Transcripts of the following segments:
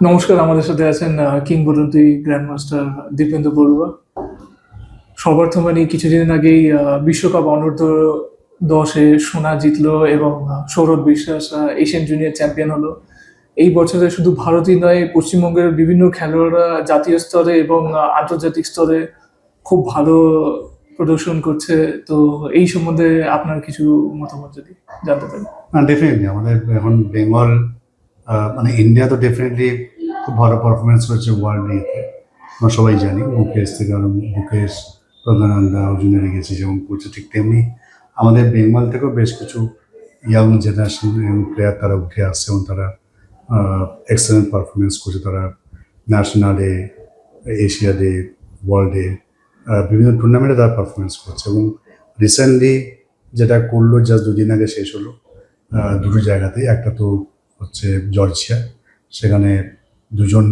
নমস্কার, আমাদের সাথে আছেন কিংবদন্তি গ্র্যান্ডমাস্টার দীপেন্দ্র বড়ুয়া। সর্বার্থমানি কিছুদিন আগেই বিশ্বকাপ অনূর্ধ্ব দশে সোনা জিতলো এবং সৌরভ বিশ্বাস এশিয়ান জুনিয়র চ্যাম্পিয়ন হলো। এই বছরে শুধু ভারতই নয়, পশ্চিমবঙ্গের বিভিন্ন খেলোয়াড়রা জাতীয় স্তরে এবং আন্তর্জাতিক স্তরে খুব ভালো প্রদর্শন করছে। তো এই সম্বন্ধে আপনার কিছু মতামত যদি জানতে পারি ডেফিনেটলি আমাদের এখন বেঙ্গল মানে ইন্ডিয়া তো ডেফিনেটলি খুব ভালো পারফরমেন্স করেছে ওয়ার্ল্ড ইয়েতে আমরা সবাই জানি মুকেশ থেকে আরম্ভ মুকেশ প্রজ্ঞানন্দা অর্জুনে রেখেছে যেমন করছে ঠিক তেমনি। আমাদের বেঙ্গল থেকেও বেশ কিছু ইয়াং জেনারেশন প্লেয়ার তারা উঠে আসছে এবং তারা এক্সেলেন্ট পারফরমেন্স করছে। তারা ন্যাশনালে এশিয়াডে ওয়ার্ল্ডে বিভিন্ন টুর্নামেন্টে তারা পারফরমেন্স করছে এবং রিসেন্টলি যেটা করল জাস্ট দুদিন আগে শেষ হলো দুটো জায়গাতে একটা তো হচ্ছে জর্জিয়া। সেখানে দুজন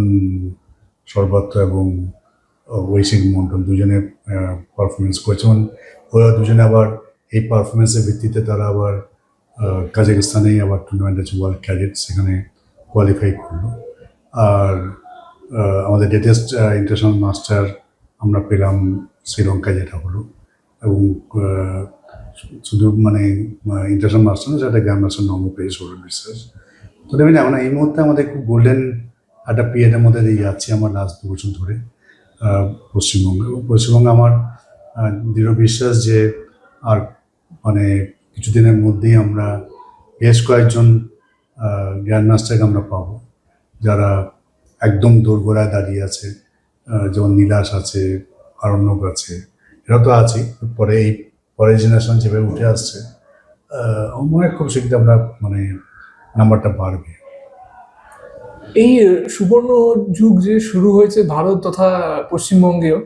সর্বত্র এবং ওয়েসিং মন্ডল দুজনে পারফরমেন্স করেছে। এবং ওরা দুজনে আবার এই পারফরমেন্সের ভিত্তিতে তারা আবার কাজাকিস্তানেই আবার টুর্নামেন্ট আছে ওয়ার্ল্ড ক্যাডেট সেখানে কোয়ালিফাই করল। আর আমাদের লেটেস্ট ইন্টারন্যাশনাল মাস্টার আমরা পেলাম শ্রীলঙ্কা যেটা হলো। এবং শুধু মানে ইন্টারন্যাশনাল মাস্টার না সেটা গ্র্যান্ড মাস্টার নর্ম পেয়ে সৌরভ বিশ্বাস তো দেখবেন আমরা এই মুহূর্তে আমাদের খুব গোল্ডেন একটা পিরিয়ডের মধ্যে দিয়ে যাচ্ছি আমার লাস্ট দু বছর ধরে পশ্চিমবঙ্গে। এবং পশ্চিমবঙ্গে আমার দৃঢ় বিশ্বাস যে আর মানে কিছুদিনের মধ্যেই আমরা বেশ কয়েকজন গ্র্যান্ড মাস্টারকে আমরা পাবো, যারা একদম দোরগোড়ায় দাঁড়িয়ে আছে যেমন নীলাস আছে, আরণ্যক আছে, এরা তো আছে পরে এই, পরের জেনারেশন যেভাবে উঠে আসছে আমার খুব শীঘ্র আমরা মানে নাম্বারটা বাড়বে। এই সুবর্ণ যুগ যে শুরু হয়েছে ভারত তথা পশ্চিমবঙ্গেও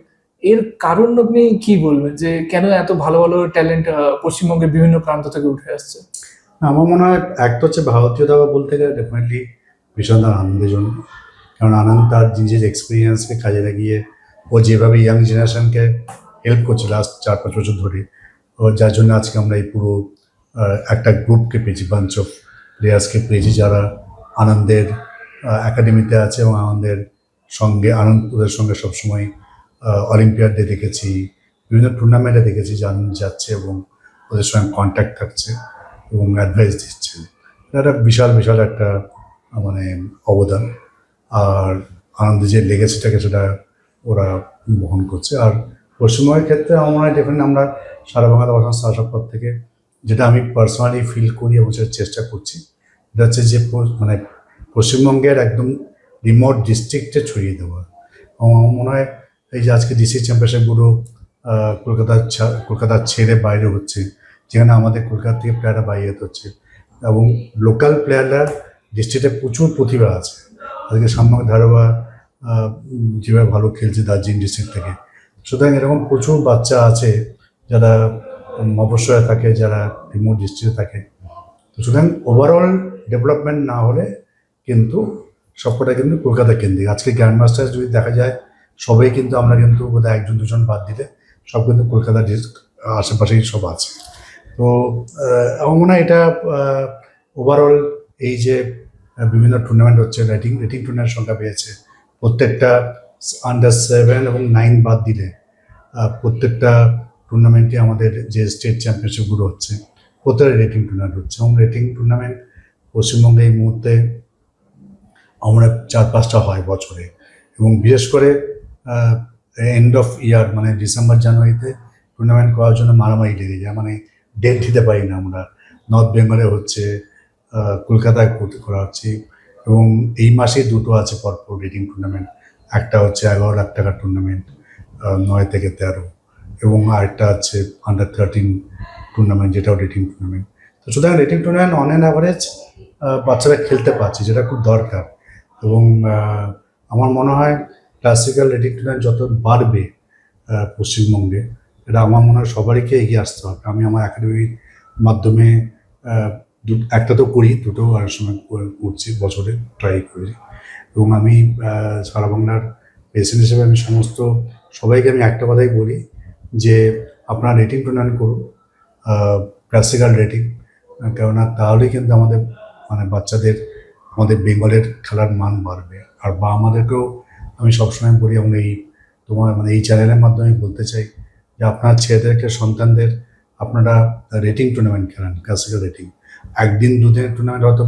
এর কারণ আপনি কি বলবেন? যে কেন এত ভালো ভালো ট্যালেন্ট পশ্চিমবঙ্গের বিভিন্ন প্রান্ত থেকে উঠে আসছে? আমার মনে হয় একটা হচ্ছে ভারতীয় দাবা বলতে গেলে ডেফিনেটলি ভীষণ তার আনন্দের জন্য কারণ আনন্দ তার নিজের এক্সপিরিয়েন্সকে কাজে লাগিয়ে ও যেভাবে ইয়াং জেনারেশনকে হেল্প করছে লাস্ট চার পাঁচ বছর ধরে ও যার জন্য আজকে আমরা এই পুরো একটা গ্রুপকে পেয়েছি বাঞ্চ অফ প্লেয়ার্সকে পেয়েছি যারা আনন্দের একাডেমিতে আছে এবং আনন্দের সঙ্গে আনন্দ ওদের সঙ্গে সবসময় অলিম্পিয়াডে দেখেছি, বিভিন্ন টুর্নামেন্টে দেখেছি যে আনন্দ যাচ্ছে এবং ওদের সঙ্গে কন্ট্যাক্ট থাকছে এবং অ্যাডভাইস দিচ্ছে। এটা একটা বিশাল বিশাল একটা মানে অবদান। আর আনন্দ যে লেগেছিটাকে সেটা ওরা বহন করছে। আর পশ্চিমবঙ্গের ক্ষেত্রে আমার মনে হয় ডেফিনেটলি আমরা সারা বাংলা ভাষা থেকে যেটা আমি পার্সোনালি ফিল করি সেটা চেষ্টা করছি। এটা হচ্ছে যে মানে পশ্চিমবঙ্গের একদম রিমোট ডিস্ট্রিক্টে ছড়িয়ে দেওয়া। এবং আমার মনে হয় এই যে আজকে ডিসি চ্যাম্পিয়নশিপগুলো আহ, কলকাতার কলকাতার ছেড়ে বাইরে হচ্ছে যেখানে আমাদের কলকাতা থেকে প্লেয়াররা বাইরে হচ্ছে। এবং লোকাল প্লেয়াররা ডিস্ট্রিক্টে প্রচুর প্রতিভা আছে। আজকে সাম্যক ধারবা যেভাবে ভালো খেলছে দার্জিলিং ডিস্ট্রিক্ট থেকে। সুতরাং এরকম প্রচুর বাচ্চা আছে যারা মফস্বয়ে থাকে, যারা রিমোট ডিস্ট্রিক্টে থাকে। তো সুতরাং ওভারঅল ডেভেলপমেন্ট না হলে কিন্তু সবকটা কিন্তু কলকাতা কেন্দ্রিক। আজকে গ্র্যান্ড মাস্টার্স যদি দেখা যায়, সবাই কিন্তু আমরা কিন্তু বোধহয় একজন, দুজন বাদ দিলে সব কিন্তু কলকাতা ডিস্ট্রিক্ট, আশেপাশেই সব আছে। তো আমার মনে হয় এটা ওভারঅল এই যে বিভিন্ন টুর্নামেন্ট হচ্ছে রেটিং রেটিং টুর্নামেন্ট সংখ্যা পেয়েছে প্রত্যেকটা আন্ডার সেভেন এবং নাইন বাদ দিলে প্রত্যেকটা টুর্নামেন্টে আমাদের যে স্টেট চ্যাম্পিয়নশিপগুলো হচ্ছে, প্রত্যেকটা রেটিং টুর্নামেন্ট হচ্ছে। এবং রেটিং টুর্নামেন্ট পশ্চিমবঙ্গে এই মুহূর্তে আমরা চার পাঁচটা হয় বছরে। এবং বিশেষ করে এন্ড অফ ইয়ার মানে ডিসেম্বর জানুয়ারিতে টুর্নামেন্ট করার জন্য মারামারি লেগে যায়। মানে ডেট দিতে পারি না আমরা। নর্থ বেঙ্গলে হচ্ছে কলকাতায় করা হচ্ছে। এবং এই মাসে দুটো আছে পরপর রেটিং টুর্নামেন্ট একটা হচ্ছে এগারো লাখ টাকার টুর্নামেন্ট নয় থেকে তেরো। এবং আরেকটা আছে আন্ডার থার্টিন টুর্নামেন্ট যেটাও রেটিং টুর্নামেন্ট তো সুতরাং rating tournament on an average বাচ্চারা খেলতে পারছে, যেটা খুব দরকার। এবং আমার মনে হয় ক্লাসিক্যাল রেটিং টুর্নামেন্ট যত বাড়বে পশ্চিমবঙ্গে, এটা আমার মনে হয় সবারইকে এগিয়ে আসতে হবে। আমি আমার একাডেমির মাধ্যমে একটা তো করি, দুটো আর সময় করে- করছি বছরে ট্রাই করি। এবং আমি সারা বাংলার পেশেন্ট হিসেবে আমি সমস্ত সবাইকে আমি একটা কথাই বলি যে আপনারা রেটিং টুর্নামেন্ট করুন ক্লাসিক্যাল রেটিং কেননা তাহলেই কিন্তু আমাদের মানে বাচ্চাদের, আমাদের বেঙ্গলের খেলার মান বাড়বে। আর বা আমাদেরকেও আমি সবসময় বলি, এবং এই তোমার মানে এই চ্যানেলের মাধ্যমে বলতে চাই যে আপনার ছেলেদেরকে সন্তানদের আপনারা রেটিং টুর্নামেন্ট খেলান ক্লাসিক্যাল রেটিং একদিন, দুদিনের টুর্নামেন্ট হয়তো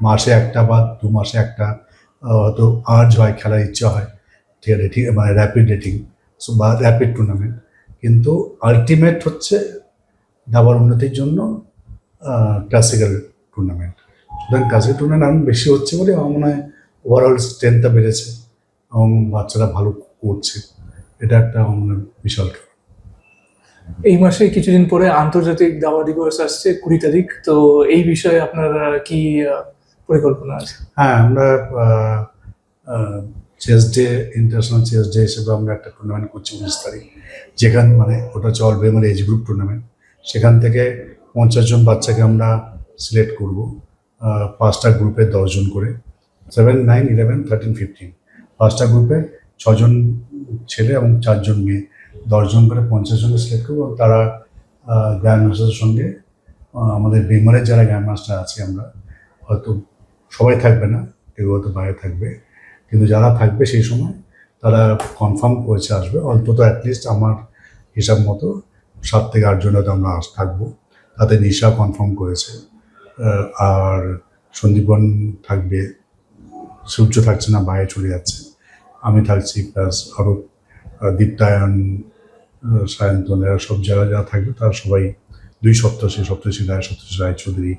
মাসে একটা বা দু মাসে একটা হয়তো আর্জ হয়, খেলার ইচ্ছা হয় ঠিক আছে রেটিং মানে র্যাপিড রেটিং বা র্যাপিড টুর্নামেন্ট। কিন্তু আলটিমেট হচ্ছে দাবার উন্নতির জন্য ক্লাসিক্যাল টুর্নামেন্ট সুতরাং ক্লাসিক্যাল টুর্নামেন্ট আরও বেশি হচ্ছে বলে আমার মনে হয় ওভারঅল স্ট্রেংথটা বেড়েছে এবং বাচ্চারা ভালো করছে। এটা একটা আমার বিশাল। এই মাসে কিছুদিন পরে আন্তর্জাতিক দাবা দিবস আসছে কুড়ি তারিখ তো এই বিষয়ে আপনার কি পরিকল্পনা আছে? হ্যাঁ আমরা chess day international chess day হিসেবে আমরা একটা টুর্নামেন্ট করছি উনিশ তারিখ। যেখান মানে ওটা হচ্ছে all Bengal age group tournament সেখান থেকে পঞ্চাশ জন বাচ্চাকে আমরা সিলেক্ট করব পাঁচটা গ্রুপে দশজন করে। Seven nine eleven thirteen fifteen পাঁচটা গ্রুপে ছজন ছেলে এবং চারজন মেয়ে। দশজন করে পঞ্চাশ জনকে সিলেক্ট করব তারা গ্র্যান্ড মাস্টারের সঙ্গে আমাদের বেঙ্গলের যারা গ্র্যান্ড মাস্টার আছে আমরা, হয়তো সবাই থাকবে না, কেউ হয়তো বাইরে থাকবে। কিন্তু যারা থাকবে সেই সময় তারা কনফার্ম করেছে আসবে। অন্তত অ্যাটলিস্ট আমার হিসাব মতো সাত থেকে আটজন হয়তো আমরা আস থাকব। তাতে নিশা কনফার্ম করেছে। আর সন্দীপন থাকবে। সূর্য থাকছে না, বাইরে চলে যাচ্ছে। আমি থাকছি প্লাস আরও দীপ্তায়ন সায়ন্তন, এরা সব জায়গায় যারা থাকবে তারা সবাই দুই সপ্তাহী সপ্তর্ষি রায় সপ্তর্ষি রায় চৌধুরী।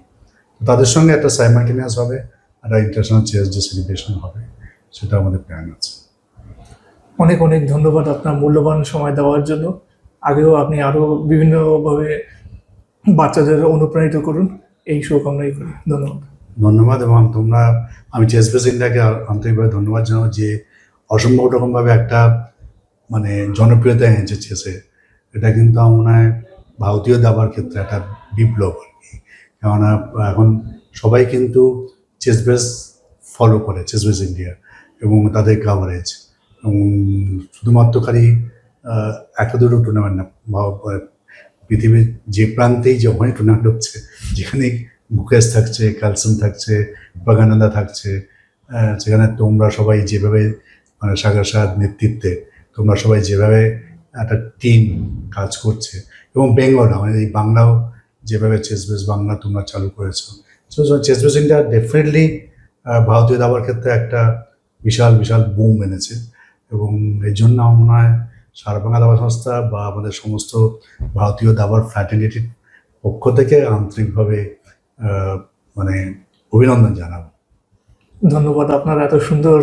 তাদের সঙ্গে একটা সাইমাল্টেনিয়াস হবে, একটা ইন্টারন্যাশনাল চেস ডে সেলিব্রেশন হবে। সেটা আমাদের প্ল্যান আছে। অনেক অনেক ধন্যবাদ আপনার মূল্যবান সময় দেওয়ার জন্য। আগেও আপনি আরও বিভিন্নভাবে বাচ্চাদের অনুপ্রাণিত করুন। এই শুভকামনাই করি। ধন্যবাদ। ধন্যবাদ এবং তোমরা আমি চেস বেস ইন্ডিয়াকে আন্তরিকভাবে ধন্যবাদ জানাব যে অসম্ভব রকমভাবে একটা মানে জনপ্রিয়তা এনেছে চেসে এটা কিন্তু আমার মনে হয় ভারতীয় দাবার ক্ষেত্রে একটা বিপ্লব আর কি। কেননা এখন সবাই কিন্তু চেস বেস ফলো করে চেস বেস ইন্ডিয়া। এবং তাদের কাভারেজ এবং শুধুমাত্র খালি একটা দুটো টুর্নামেন্ট না পৃথিবীর যে প্রান্তেই যখনই টুর্নামেন্ট হচ্ছে, যেখানে মুকেশ থাকছে ক্যালসিয়াম থাকছে বাগানন্দা থাকছে সেখানে তোমরা সবাই যেভাবে মানে সাগর সাহার নেতৃত্বে তোমরা সবাই যেভাবে একটা টিম কাজ করছে, এবং বেঙ্গল আমাদের এই বাংলাও যেভাবে চেসবেস বাংলা তোমরা চালু করেছ। চেসবেস ইন্ডিয়া ডেফিনেটলি ভারতীয় দাবার ক্ষেত্রে একটা বিশাল বিশাল বুম এনেছে। এবং এর জন্য আমার মনে হয় সারা বাংলা দাবা সংস্থা বা আমাদের সমস্ত ভারতীয় দাবার ফ্র্যাটার্নিটির পক্ষ থেকে আন্তরিকভাবে মানে অভিনন্দন জানাব। ধন্যবাদ আপনার এত সুন্দর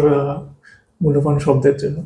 মূল্যবান শব্দের জন্য।